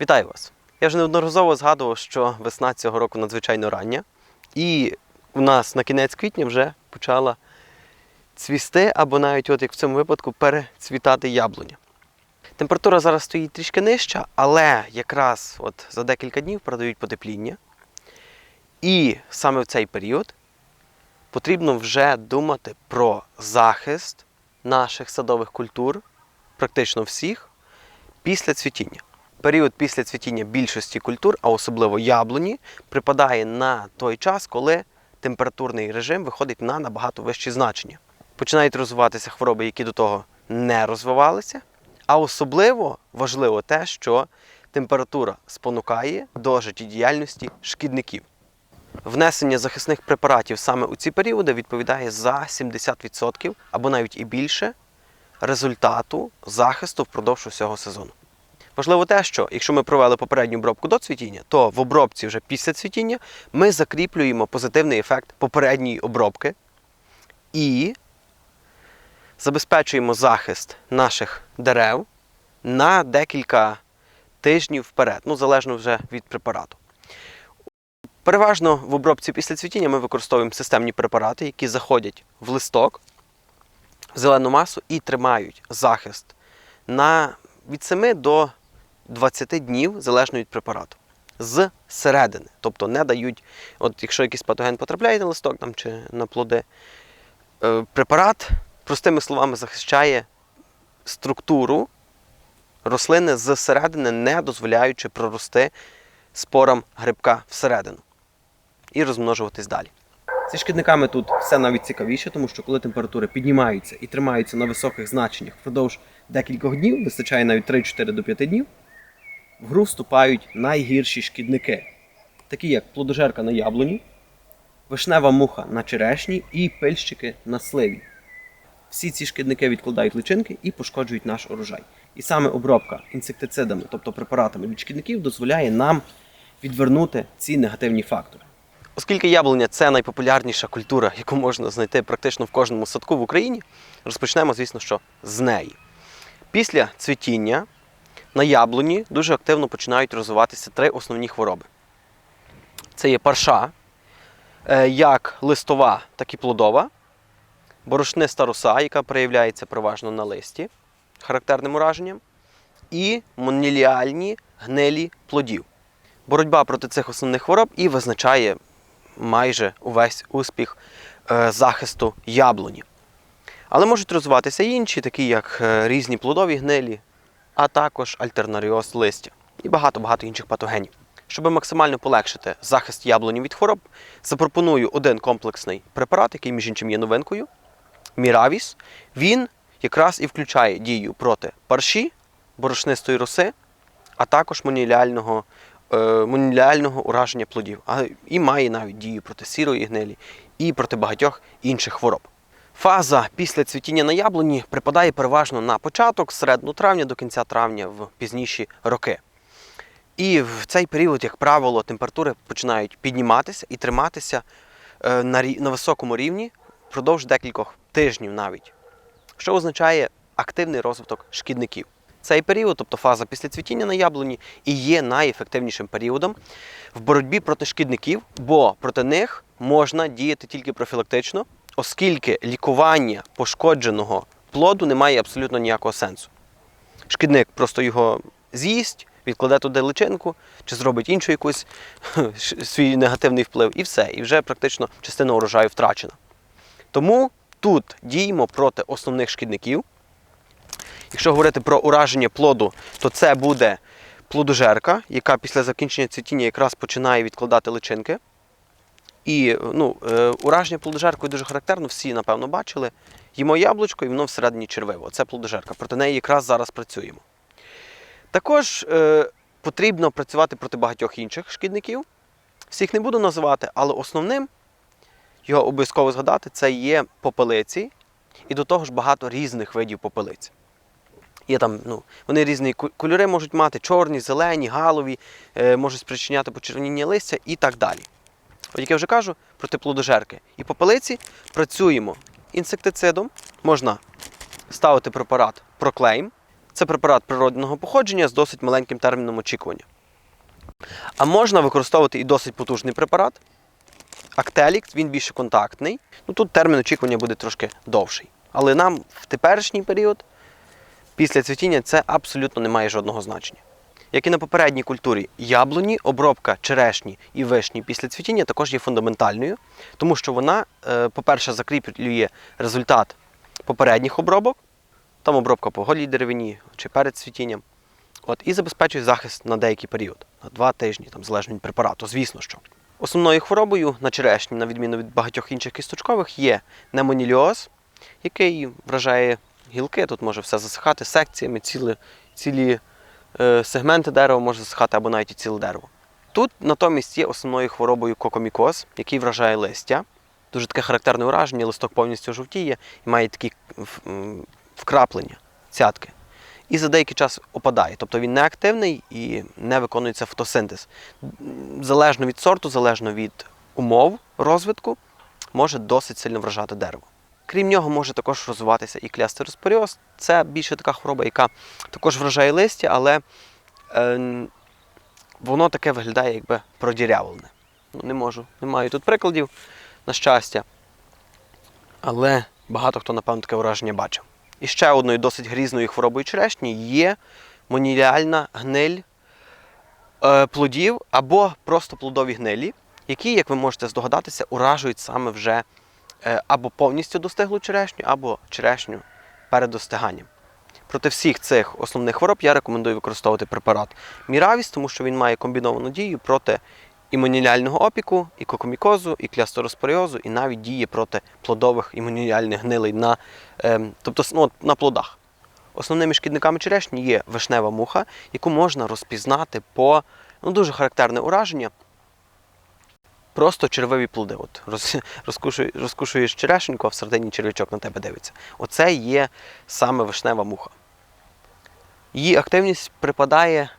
Вітаю вас! Я вже неодноразово згадував, що весна цього року надзвичайно рання, і у нас на кінець квітня вже почала цвісти, або навіть, от як в цьому випадку, перецвітати яблуня. Температура зараз стоїть трішки нижча, але якраз от за декілька днів передають потепління. І саме в цей період потрібно вже думати про захист наших садових культур, практично всіх, після цвітіння. Період після цвітіння більшості культур, а особливо яблуні, припадає на той час, коли температурний режим виходить на набагато вищі значення. Починають розвиватися хвороби, які до того не розвивалися. А особливо важливо те, що температура спонукає до життєдіяльності шкідників. Внесення захисних препаратів саме у ці періоди відповідає за 70% або навіть і більше результату захисту впродовж усього сезону. Важливо те, що якщо ми провели попередню обробку до цвітіння, то в обробці вже після цвітіння ми закріплюємо позитивний ефект попередньої обробки і забезпечуємо захист наших дерев на декілька тижнів вперед, ну залежно вже від препарату. Переважно в обробці після цвітіння ми використовуємо системні препарати, які заходять в листок, в зелену масу і тримають захист на від 7 до 20 днів залежно від препарату. З середини. Тобто не дають, от якщо якийсь патоген потрапляє на листок там, чи на плоди, е, препарат, простими словами, захищає структуру рослини з середини, не дозволяючи прорости спорам грибка всередину і розмножуватись далі. Зі шкідниками тут все навіть цікавіше, тому що коли температури піднімаються і тримаються на високих значеннях впродовж декількох днів, вистачає навіть 3-4 до 5 днів, в гру вступають найгірші шкідники, такі як плодожерка на яблуні, вишнева муха на черешні і пильщики на сливі. Всі ці шкідники відкладають личинки і пошкоджують наш урожай. І саме обробка інсектицидами, тобто препаратами від шкідників, дозволяє нам відвернути ці негативні фактори. Оскільки яблуня це найпопулярніша культура, яку можна знайти практично в кожному садку в Україні, розпочнемо, звісно, що з неї. Після цвітіння на яблуні дуже активно починають розвиватися три основні хвороби. Це є парша, е, як листова, так і плодова, борошниста роса, яка проявляється переважно на листі, характерним ураженням, і моніліальні гнилі плодів. Боротьба проти цих основних хвороб і визначає майже увесь успіх е, захисту яблуні. Але можуть розвиватися інші, такі як е, різні плодові гнилі, а також альтернаріоз листя і багато-багато інших патогенів. Щоб максимально полегшити захист яблуні від хвороб, запропоную один комплексний препарат, який, між іншим, є новинкою Міравіс. Він якраз і включає дію проти парші, борошнистої роси, а також моніліального, е, моніліального ураження плодів. А, і має навіть дію проти сірої гнилі і проти багатьох інших хвороб. Фаза після цвітіння на яблуні припадає переважно на початок, середину травня до кінця травня в пізніші роки. І в цей період, як правило, температури починають підніматися і триматися е, на, високому рівні впродовж декількох тижнів навіть, що означає активний розвиток шкідників. Цей період, тобто фаза після цвітіння на яблуні, і є найефективнішим періодом в боротьбі проти шкідників, бо проти них можна діяти тільки профілактично, оскільки лікування пошкодженого плоду не має абсолютно ніякого сенсу. Шкідник просто його з'їсть, відкладе туди личинку, чи зробить іншу якусь свій негативний вплив, і все. І вже практично частина урожаю втрачена. Тому тут діємо проти основних шкідників. Якщо говорити про ураження плоду, то це буде плодожерка, яка після закінчення цвітіння якраз починає відкладати личинки. І ну, е, ураження плодожеркою дуже характерно, всі, напевно, бачили. Їмо яблучко і воно всередині червиво. Це плодожерка. Проти неї якраз зараз працюємо. Також е, потрібно працювати проти багатьох інших шкідників. Всіх не буду називати, але основним його обов'язково згадати це є попелиці, і до того ж багато різних видів попелиць. Є там, ну, вони різні кольори можуть мати: чорні, зелені, галові, е, можуть спричиняти почервоніння листя і так далі. От як я вже кажу, проти плодожерки і попелиці працюємо інсектицидом. Можна ставити препарат Proclaim. Це препарат природного походження з досить маленьким терміном очікування. А можна використовувати і досить потужний препарат. Актелік, він більше контактний. Ну, тут термін очікування буде трошки довший. Але нам в теперішній період, після цвітіння, це абсолютно не має жодного значення. Як і на попередній культурі яблуні, обробка черешні і вишні після цвітіння також є фундаментальною, тому що вона, е, по-перше, закріплює результат попередніх обробок, там обробка по голій деревині чи перед цвітінням. От, і забезпечує захист на деякий період, на два тижні, там, залежно від препарату, звісно що. Основною хворобою на черешні, на відміну від багатьох інших кісточкових, є немоніліоз, який вражає гілки, тут може все засихати секціями, цілі, цілі сегменти дерева може засихати або навіть і ціле дерево. Тут натомість є основною хворобою кокомікоз, який вражає листя. Дуже таке характерне ураження, листок повністю жовтіє і має такі вкраплення, цятки. І за деякий час опадає. Тобто він неактивний і не виконується фотосинтез. Залежно від сорту, залежно від умов розвитку, може досить сильно вражати дерево. Крім нього, може також розвиватися і клястероспоріоз. Це більше така хвороба, яка також вражає листя, але е, воно таке виглядає, якби продірявлене. Ну, не можу, не маю тут прикладів, на щастя. Але багато хто, напевно, таке враження бачив. І ще одною досить грізною хворобою черешні є моніліальна гниль е, плодів або просто плодові гнилі, які, як ви можете здогадатися, уражують саме вже або повністю достиглу черешню, або черешню перед достиганням. Проти всіх цих основних хвороб я рекомендую використовувати препарат Міравіс, тому що він має комбіновану дію проти імуніляльного опіку, і кокомікозу, і клястороспоріозу, і навіть діє проти плодових імуніляльних гнилей на, ем, тобто, ну, на плодах. Основними шкідниками черешні є вишнева муха, яку можна розпізнати по ну, дуже характерне ураження. Просто червиві плоди. От роз, розкушуєш, розкушуєш черешеньку, а всередині червячок на тебе дивиться. Оце є саме вишнева муха. Її активність припадає,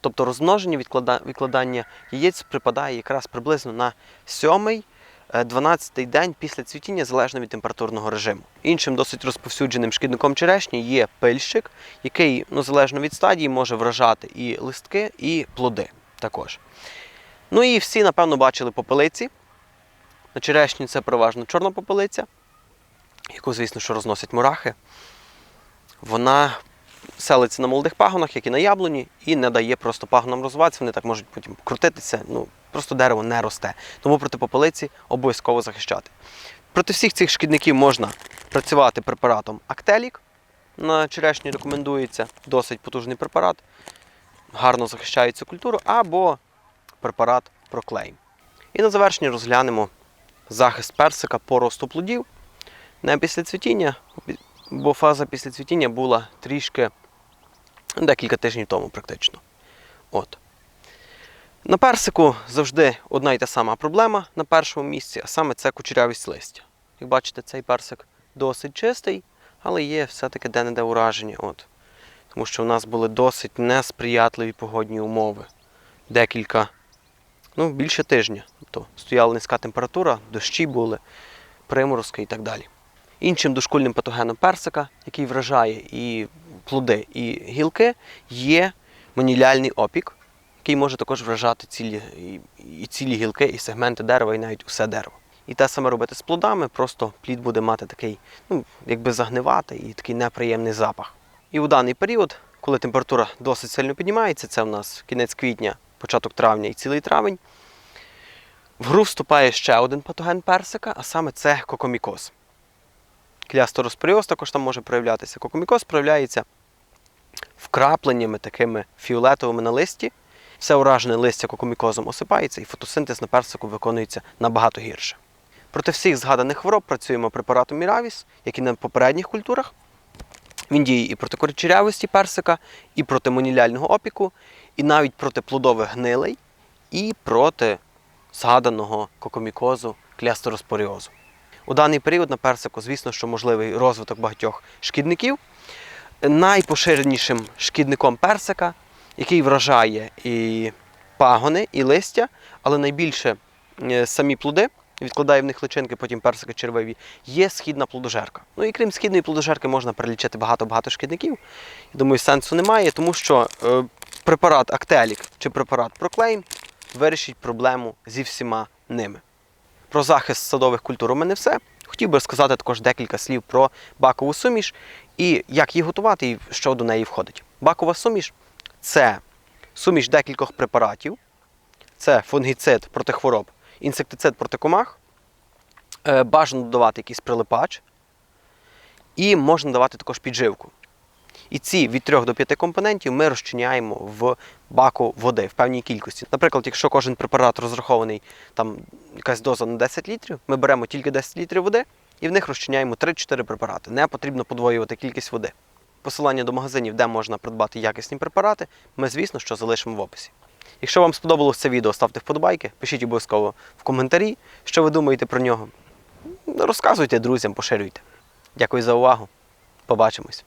тобто розмноження, відклада- відкладання яєць припадає якраз приблизно на 7-12 день після цвітіння, залежно від температурного режиму. Іншим досить розповсюдженим шкідником черешні є пильщик, який, ну, залежно від стадії, може вражати і листки, і плоди також. Ну і всі, напевно, бачили попелиці. На черешні це переважно чорна попелиця, яку, звісно, що розносять мурахи. Вона селиться на молодих пагонах, як і на яблуні, і не дає просто пагонам розвиватися, вони так можуть потім крутитися. Ну, просто дерево не росте. Тому проти попелиці обов'язково захищати. Проти всіх цих шкідників можна працювати препаратом Актелік. На черешні рекомендується досить потужний препарат, гарно захищає цю культуру, або препарат Проклейм. І на завершення розглянемо захист персика по росту плодів. Не після цвітіння, бо фаза після цвітіння була трішки ну, декілька тижнів тому практично. От. На персику завжди одна й та сама проблема на першому місці, а саме це кучерявість листя. Як бачите, цей персик досить чистий, але є все-таки де-не-де ураження. От. Тому що в нас були досить несприятливі погодні умови. Декілька, ну, більше тижня. Тобто стояла низька температура, дощі були, приморозки і так далі. Іншим дошкульним патогеном персика, який вражає і плоди, і гілки, є моніляльний опік, який може також вражати цілі, і, цілі гілки, і сегменти дерева, і навіть усе дерево. І те саме робити з плодами, просто плід буде мати такий, ну, якби загнивати і такий неприємний запах. І у даний період, коли температура досить сильно піднімається, це в нас кінець квітня, початок травня і цілий травень, в гру вступає ще один патоген персика, а саме це кокомікоз. Клястороспоріоз також там може проявлятися. Кокомікоз проявляється вкрапленнями такими фіолетовими на листі. Все уражене листя кокомікозом осипається, і фотосинтез на персику виконується набагато гірше. Проти всіх згаданих хвороб працюємо препаратом Міравіс, як і на попередніх культурах. Він діє і проти коричерявості персика, і проти моніляльного опіку, і навіть проти плодових гнилей, і проти згаданого кокомікозу клястороспоріозу. У даний період на персику, звісно, що можливий розвиток багатьох шкідників. Найпоширенішим шкідником персика, який вражає і пагони, і листя, але найбільше е, самі плоди, відкладає в них личинки, потім персики червиві. Є східна плодожерка. Ну і крім східної плодожерки можна перелічити багато-багато шкідників. Я думаю, сенсу немає, тому що е, препарат Актелік чи препарат Проклейм вирішить проблему зі всіма ними. Про захист садових культур у мене все. Хотів би сказати також декілька слів про бакову суміш і як її готувати і що до неї входить. Бакова суміш це суміш декількох препаратів, це фунгіцид проти хвороб, інсектицид проти комах. Е, Бажано додавати якийсь прилипач, і можна давати також підживку. І ці від 3 до 5 компонентів ми розчиняємо в баку води в певній кількості. Наприклад, якщо кожен препарат розрахований там якась доза на 10 літрів, ми беремо тільки 10 літрів води і в них розчиняємо 3-4 препарати. Не потрібно подвоювати кількість води. Посилання до магазинів, де можна придбати якісні препарати, ми, звісно, що залишимо в описі. Якщо вам сподобалось це відео, ставте вподобайки, пишіть обов'язково в коментарі, що ви думаєте про нього. Розказуйте друзям, поширюйте. Дякую за увагу. Побачимось.